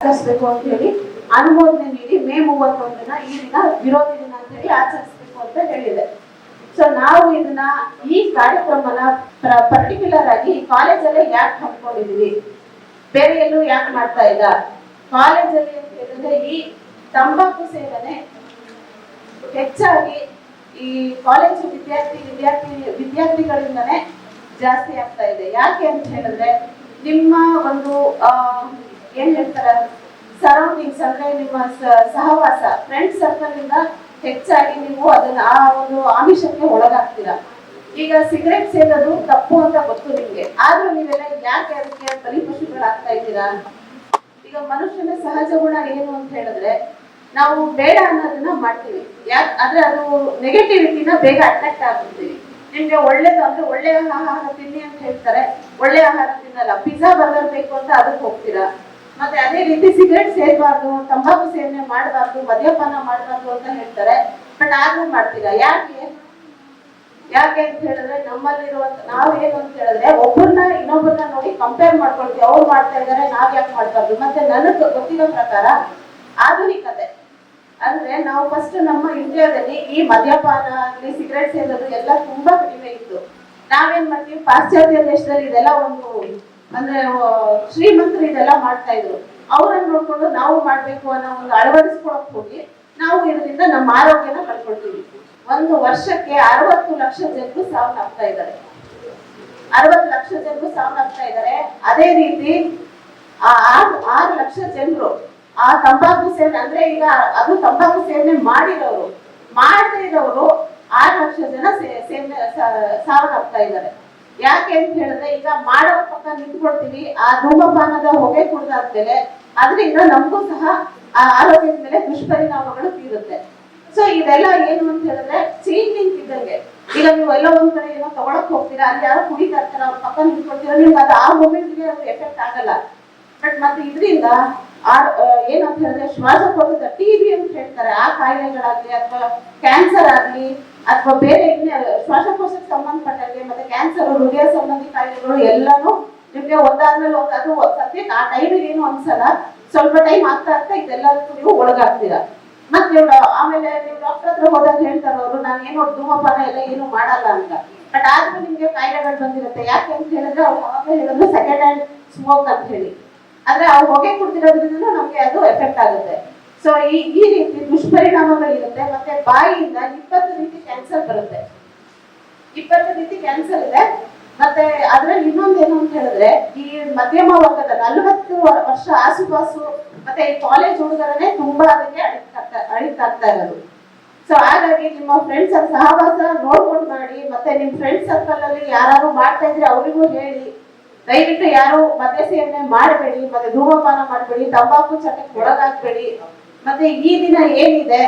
ಆಚರಿಸಬೇಕು ಅಂತ ಹೇಳಿ, ಅನುಮೋದನೆ ನೀಡಿ ಮೇ ಮೂವತ್ತೊಂದನ ಈ ದಿನ ವಿರೋಧಿ ದಿನ ಅಂತ ಹೇಳಿ ಆಚರಿಸಬೇಕು ಅಂತ ಹೇಳಿದೆ. ಸೊ ನಾವು ಇದನ್ನ ಈ ಕಾರ್ಯಕ್ರಮನ ಪರ್ಟಿಕ್ಯುಲರ್ ಆಗಿ ಕಾಲೇಜಲ್ಲೇ ಯಾಕೆ ಹಮ್ಮಿಕೊಂಡಿದೀವಿ? ಬೇರೆ ಎಲ್ಲೂ ಯಾಕೆ ಮಾಡ್ತಾ ಇಲ್ಲ? ಕಾಲೇಜಲ್ಲಿ ಅಂತ ಹೇಳಿದ್ರೆ ಈ ತಂಬಾಕು ಸೇವನೆ ಹೆಚ್ಚಾಗಿ ಈ ಕಾಲೇಜು ವಿದ್ಯಾರ್ಥಿ ವಿದ್ಯಾರ್ಥಿ, ವಿದ್ಯಾರ್ಥಿಗಳಿಂದನೇ ಜಾಸ್ತಿ ಆಗ್ತಾ ಇದೆ. ಯಾಕೆ ಅಂತ ಹೇಳಿದ್ರೆ, ನಿಮ್ಮ ಒಂದು ಏನ್ ಹೇಳ್ತಾರೆ? ಸರೌಂಡಿಂಗ್ಸ್ ಅಂದ್ರೆ ನಿಮ್ಮ ಸಹವಾಸ ಫ್ರೆಂಡ್ ಸರ್ಕಲ್ ಇಂದ ಹೆಚ್ಚಾಗಿ ನೀವು ಅದನ್ನ ಆ ಒಂದು ಆಮಿಷಕ್ಕೆ ಒಳಗಾಗ್ತೀರಾ? ಈಗ ಸಿಗರೆಟ್ ಸೇರೋದು ತಪ್ಪು ಅಂತ ಗೊತ್ತು ನಿಮ್ಗೆ. ಆದ್ರೂ ನೀವೆಲ್ಲ ಯಾಕೆ ಅದಕ್ಕೆ ಬಲಿಪಶುಗಳಾಗ್ತಾ ಇದ್ದೀರಾ? ಈಗ ಮನುಷ್ಯನ ಸಹಜ ಗುಣ ಏನು ಅಂತ ಹೇಳಿದ್ರೆ, ನಾವು ಬೇಡ ಅನ್ನೋದನ್ನ ಮಾಡ್ತೀವಿ. ಯಾಕೆ, ಆದ್ರೆ ಅದು ನೆಗೆಟಿವಿಟಿನ ಬೇಗ ಅಟ್ರಾಕ್ಟ್ ಆಗ್ಬಿಡ್ತೀವಿ ನಿಮ್ಗೆ ಒಳ್ಳೇದು ಅಂದ್ರೆ ಒಳ್ಳೆಯ ಆಹಾರ ತಿನ್ನಿ ಅಂತ ಹೇಳ್ತಾರೆ. ಒಳ್ಳೆಯ ಆಹಾರ ತಿನ್ನಲ್ಲ ಪಿಜ್ಜಾ ಬರ್ಗರ್ ಬೇಕು ಅಂತ ಅದಕ್ಕೆ ಹೋಗ್ತೀರಾ? ಮತ್ತೆ ಅದೇ ರೀತಿ ಸಿಗರೆಟ್ ಸೇರ್ಬಾರ್ದು, ತಂಬಾಕು ಸೇವನೆ ಮಾಡಬಾರ್ದು, ಮದ್ಯಪಾನ ಮಾಡಬಾರ್ದು ಅಂತ ಹೇಳ್ತಾರೆ. ಬಟ್ ಆದ್ರೂ ಮಾಡ್ತೀರಾ? ಯಾಕೆ? ಯಾಕೆ ಅಂತ ಹೇಳಿದ್ರೆ ನಮ್ಮಲ್ಲಿರುವಂತ ನಾವ್ ಏನು ಅಂತ ಹೇಳಿದ್ರೆ ಒಬ್ಬರನ್ನ ಇನ್ನೊಬ್ಬರನ್ನ ನೋಡಿ ಕಂಪೇರ್ ಮಾಡ್ಕೊಳ್ತೀವಿ. ಅವ್ರು ಮಾಡ್ತಾ ಇದಾರೆ ನಾವ್ ಯಾಕೆ ಮಾಡ್ಬಾರ್ದು? ಮತ್ತೆ ನನಗ್ ಗೊತ್ತಿರೋ ಪ್ರಕಾರ ಆಧುನಿಕತೆ. ಅಂದ್ರೆ ನಾವು ಫಸ್ಟ್ ನಮ್ಮ ಇಂಡಿಯಾದಲ್ಲಿ ಈ ಮದ್ಯಪಾನ ಆಗ್ಲಿ, ಸಿಗರೆಟ್ ಸೇರೋದು ಎಲ್ಲ ತುಂಬಾ ಕಡಿಮೆ ಇತ್ತು. ನಾವೇನ್ ಮಾಡ್ತೀವಿ? ಪಾಶ್ಚಾತ್ಯ ದೇಶದಲ್ಲಿ ಇದೆಲ್ಲ ಒಂದು ಅಂದ್ರೆ ಶ್ರೀಮಂತರು ಇದೆಲ್ಲ ಮಾಡ್ತಾ ಇದ್ರು. ಅವ್ರನ್ನ ನೋಡ್ಕೊಂಡು ನಾವು ಮಾಡ್ಬೇಕು ಅನ್ನೋ ಒಂದು ಅಳವಡಿಸ್ಕೊಳಕ್ ಹೋಗಿ ನಾವು ಇದರಿಂದ ನಮ್ಮ ಆರೋಗ್ಯನ ಕಳ್ಕೊಳ್ತೀವಿ ಒಂದು ವರ್ಷಕ್ಕೆ ಅರವತ್ತು ಲಕ್ಷ ಜನರು ಸಾವನ್ನಪ್ತಾ ಇದ್ದಾರೆ. ಅರವತ್ತು ಲಕ್ಷ ಜನರು ಸಾವನ್ನಪ್ತಾ ಇದ್ದಾರೆ. ಅದೇ ರೀತಿ ಆರು ಲಕ್ಷ ಜನರು, ಆ ತಂಬಾಕು ಸೇವನೆ, ಅಂದ್ರೆ ಈಗ ಅದು ತಂಬಾಕು ಸೇವನೆ ಮಾಡಿರೋರು, ಮಾಡದೇ ಇರೋರು ಆರು ಲಕ್ಷ ಜನ ಸೇವನೆ ಸಾವನ್ನಪ್ತಾ ಇದ್ದಾರೆ. ಯಾಕೆ ಅಂತ ಹೇಳಿದ್ರೆ, ಈಗ ಮಾಡೋ ಪಕ್ಕ ನಿಂತ್ಕೊಳ್ತೀವಿ, ಆ ಧೂಮಪಾನದ ಹೊಗೆ ಕುಡ್ದಾದ್ಮೇಲೆ ಅದರಿಂದ ನಮಗೂ ಸಹ ಆ ಆರೋಗ್ಯದ ಮೇಲೆ ದುಷ್ಪರಿಣಾಮಗಳು ಬೀರುತ್ತೆ. ಸೊ ಇದೆಲ್ಲ ಏನು ಅಂತ ಹೇಳಿದ್ರೆ ಚೈನ್ ಲಿಂಕ್ ಇದ್ದಂಗೆ ಈಗ ನೀವು ಎಲ್ಲ ಒಂದ್ ಕಡೆ ಏನೋ ತಗೊಳಕ್ ಹೋಗ್ತೀರಾ, ಅಲ್ಲಿ ಯಾರೋ ಕುಡಿತಾ ಇರ್ತಾರೆ ಅವ್ರ ಪಕ್ಕ ನಿಂತ್ಕೊಳ್ತೀರಾ, ನಿಮ್ಗೆ ಅದು ಆ ಮೊಮೆಂಟ್ಗೆ ಅದು ಎಫೆಕ್ಟ್ ಆಗಲ್ಲ. ಬಟ್ ಮತ್ತೆ ಇದರಿಂದ ಆ ಏನಂತ ಹೇಳಿದ್ರೆ ಶ್ವಾಸಕೋಶದ ಟಿ ಬಿ ಅಂತ ಹೇಳ್ತಾರೆ, ಆ ಕಾಯಿಲೆಗಳಾಗ್ಲಿ ಅಥವಾ ಕ್ಯಾನ್ಸರ್ ಆಗ್ಲಿ ಅಥವಾ ಬೇರೆ ಶ್ವಾಸಕೋಶಕ್ಕೆ ಸಂಬಂಧಪಟ್ಟಂಗೆ ಮತ್ತೆ ಕ್ಯಾನ್ಸರ್ ಹೃದಯ ಸಂಬಂಧಿ ಕಾಯಿಲೆಗಳು ಎಲ್ಲಾನು ನಿಮ್ಗೆ ಒಂದಾದ್ಮೇಲೆ ಒಂದು ಅದು ಸದ್ಯಕ್ಕೆ ಆ ಟೈಮಿಗೆ ಏನು ಅನ್ಸಲ್ಲ. ಸ್ವಲ್ಪ ಟೈಮ್ ಆಗ್ತಾ ಆಗ್ತಾ ಇದೆಲ್ಲದಕ್ಕೂ ನೀವು ಒಳಗಾಗ್ತೀರಾ? ಮತ್ತೆ ಆಮೇಲೆ ನೀವು ಡಾಕ್ಟರ್ ಹತ್ರ ಹೋದಾಗ ಹೇಳ್ತಾರೆ ಅವರು, ನಾನು ಏನೋ ಧೂಮಪಾನ ಎಲ್ಲ ಏನು ಮಾಡಲ್ಲ ಅಂತ. ಬಟ್ ಆದ್ರೂ ನಿಮ್ಗೆ ಕಾಯಿಲೆಗಳು ಬಂದಿರುತ್ತೆ. ಯಾಕೆ ಅಂತ ಹೇಳಿದ್ರೆ ಅವ್ರು ಅವಾಗ ಹೇಳಿದ್ರು ಸೆಕೆಂಡ್ ಹ್ಯಾಂಡ್ ಸ್ಮೋಕ್ ಅಂತ ಹೇಳಿ. ಅಂದ್ರೆ ಅವ್ರು ಹೊಗೆ ಕುಡ್ತಿರೋದ್ರಿಂದ ನಮ್ಗೆ ಅದು ಎಫೆಕ್ಟ್ ಆಗುತ್ತೆ. ಸೊ ಈ ಈ ರೀತಿ ದುಷ್ಪರಿಣಾಮಗಳಿರುತ್ತೆ ಮತ್ತೆ ಬಾಯಿಯಿಂದ ಇಪ್ಪತ್ತು ರೀತಿ ಕ್ಯಾನ್ಸರ್ ಬರುತ್ತೆ. ಇಪ್ಪತ್ತು ರೀತಿ ಕ್ಯಾನ್ಸರ್ ಇದೆ. ಮತ್ತೆ ಅದ್ರಲ್ಲಿ ಇನ್ನೊಂದು ಏನು ಅಂತ ಹೇಳಿದ್ರೆ, ಈ ಮಧ್ಯಮ ವರ್ಗದ ನಲವತ್ತು ವರ್ಷ ಆಸುಪಾಸು ಮತ್ತೆ ಈ ಕಾಲೇಜ್ ಹುಡುಗರನ್ನೇ ತುಂಬಾ ಅದಕ್ಕೆ ಅಡಿಕ್ಟ್ ಆಗ್ತಾ ಅಡಿಕ್ಟ್ ಆಗ್ತಾ ಇರೋದು. ಸೊ ಹಾಗಾಗಿ ನಿಮ್ಮ ಫ್ರೆಂಡ್ಸ್ ಸಹವಾಸ ನೋಡ್ಕೊಂಡು ಮಾಡಿ, ಮತ್ತೆ ನಿಮ್ ಫ್ರೆಂಡ್ ಸರ್ಕಲ್ ಅಲ್ಲಿ ಯಾರು ಮಾಡ್ತಾ ಇದ್ರೆ ಅವರಿಗೂ ಹೇಳಿ. ದಯವಿಟ್ಟು ಯಾರು ಮದ್ಯ ಸೇವನೆ ಮಾಡಬೇಡಿ, ಮತ್ತೆ ಧೂಮಪಾನ ಮಾಡಬೇಡಿ, ತಂಬಾಕು ಚಟಕ್ಕೆ ಒಳಗಾಗ್ಬೇಡಿ. ಮತ್ತೆ ಈ ದಿನ ಏನಿದೆ?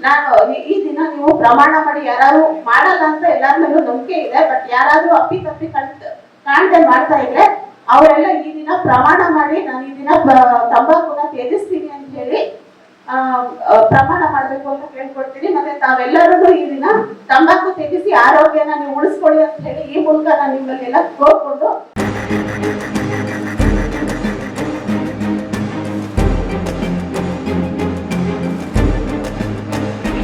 ನಾನು ಈ- ದಿನ ನೀವು ಪ್ರಮಾಣ ಮಾಡಿ ಯಾರು ಮಾಡಲ್ಲ ಅಂತ ಎಲ್ಲಾರ ನಂಬಿಕೆ ಇದೆ ಬಟ್ ಯಾರಾದ್ರೂ ಅಪ್ಪಿ ತಪ್ಪಿ ಕಣ್ತು ಕಾಣ್ದೆ ಮಾಡ್ತಾ ಇದ್ರೆ ಅವರೆಲ್ಲ ಈ ದಿನ ಪ್ರಮಾಣ ಮಾಡಿ ನಾನು ಈ ದಿನ ತಂಬಾಕುನ ತ್ಯಜಿಸ್ತೀನಿ ಅಂತ ಹೇಳಿ ಪ್ರಮಾಣ ಮಾಡ್ಬೇಕು ಅಂತ ಕೇಳ್ಕೊಡ್ತೀನಿ ಮತ್ತೆ ತಾವೆಲ್ಲರೂ ಈ ದಿನ ತಂಬಾಕು ತ್ಯಜಿಸಿ ಆರೋಗ್ಯನ ನೀವು ಉಳಿಸ್ಕೊಳ್ಳಿ ಅಂತ ಹೇಳಿ ಈ ಮೂಲಕ ನಾನು ನಿಮ್ಮಲ್ಲೆಲ್ಲ ಕೋರ್ಕೊಂಡು